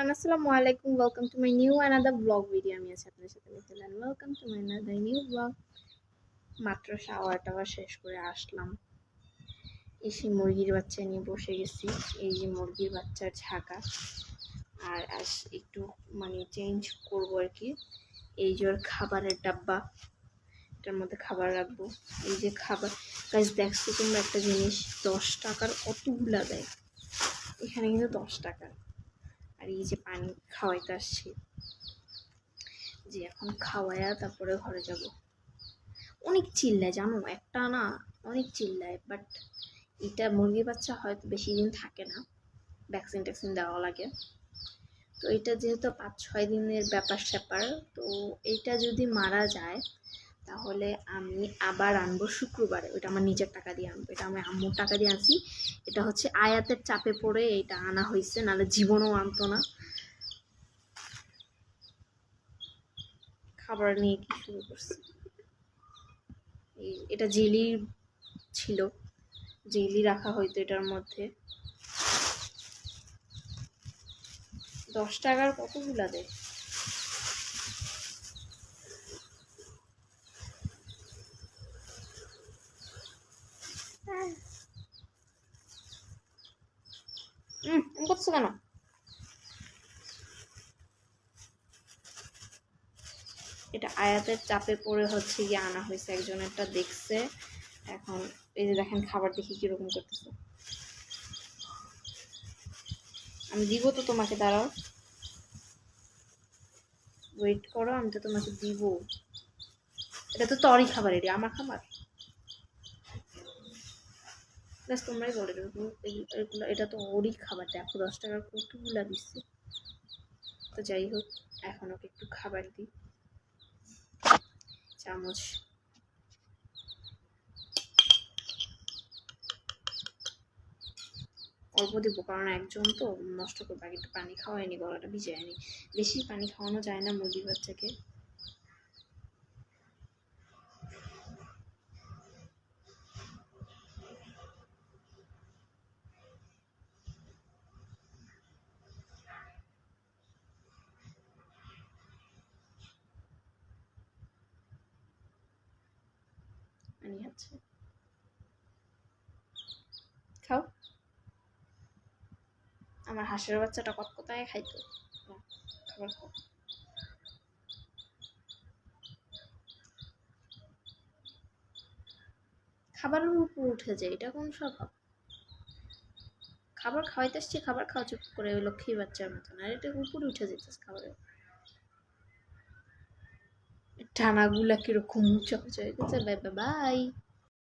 আসসালামু আলাইকুম welcome to my new another vlog video আমি আছি আপনার সাথে মিথিলান welcome to my another new vlog মাত্র শাওয়ার টাওয়ার শেষ করে আসলাম। এসে মুরগির বাচ্চা নিয়ে বসে গেছি। এই যে মুরগির বাচ্চার ঝাঁকা। আর আজ একটু মানে চেঞ্জ করব আর কি। এই যে ওর খাবারের ডাব্বা। এটার মধ্যে খাবার রাখব। এই যে খাবার। গাছ দেখছ তোমরা একটা জিনিস? দশ টাকার কতগুলা দেয় এখানে কিন্তু দশ টাকা। আর এই যে পানি খাওয়াইতে আসছি। যে এখন খাওয়ায়া তারপরে ঘরে যাব। অনেক চিল্লায়, জানো? একটা না, অনেক চিল্লায় বাট এটা মুরগির বাচ্চা হয়তো বেশি দিন থাকে না। ভ্যাকসিন ট্যাকসিন দেওয়া লাগে। তো এটা যেহেতু পাঁচ ছয় দিনের ব্যাপার স্যাপার তো এইটা যদি মারা যায় তাহলে আমি আবার আনব শুক্রবারে। ওইটা আমার নিজের টাকা দিয়ে আনব। এটা আমি আম্মুর টাকা দিয়ে আনছি। এটা হচ্ছে আয়াতের চাপে পড়ে এটা আনা হয়েছে নাহলে জীবনও আনতো না। খাবার নিয়ে কি শুরু করছে? এটা জেলি ছিল। জেলি রাখা হইতো এটার মধ্যে। দশ টাকার কতগুলা দেয় হুম করছ কেন এটা আয়াতের চাপে পড়ে হচ্ছে গিয়ে আনা হয়েছে একজনেরটা দেখছে। এখন এই যে দেখেন, খাবার দেখি কীরকম করতেছে। আমি দিব তো তোমাকে, দাঁড়াও। ওয়েট করো, আমি তো তোমাকে দিব। এটা তো তরি খাবার, এটি আমার খাবার। ব্যাস তোমরাই বলে দেবো এগুলো, এটা তো ওরই খাবার, দেখো দশ টাকার কতগুলা দিচ্ছে। তো যাই হোক, এখন ওকে একটু খাবার দিই। চামচ। অল্প দিব, কারণ একজন তো নষ্ট করবে একটু পানি খাওয়ায়নি, গলাটা ভিজায়নি। বেশি পানি খাওয়ানো যায় না মুরগির বাচ্চাকে। পানি আছে খাও। আমার হাঁসের বাচ্চাটা কত কোথায় খাইতো খাবারের উপর উঠে যায়, এটা কোন স্বভাব। খাবার খাওয়াইতে আসছি, খাবার খাওয়া চুপ করে ওই লক্ষ্মী বাচ্চার মতন, আর এটা উপরে উঠে যেতেছে খাবারের টানাগুলা কীরকম হয়ে গেছে বাই বাই।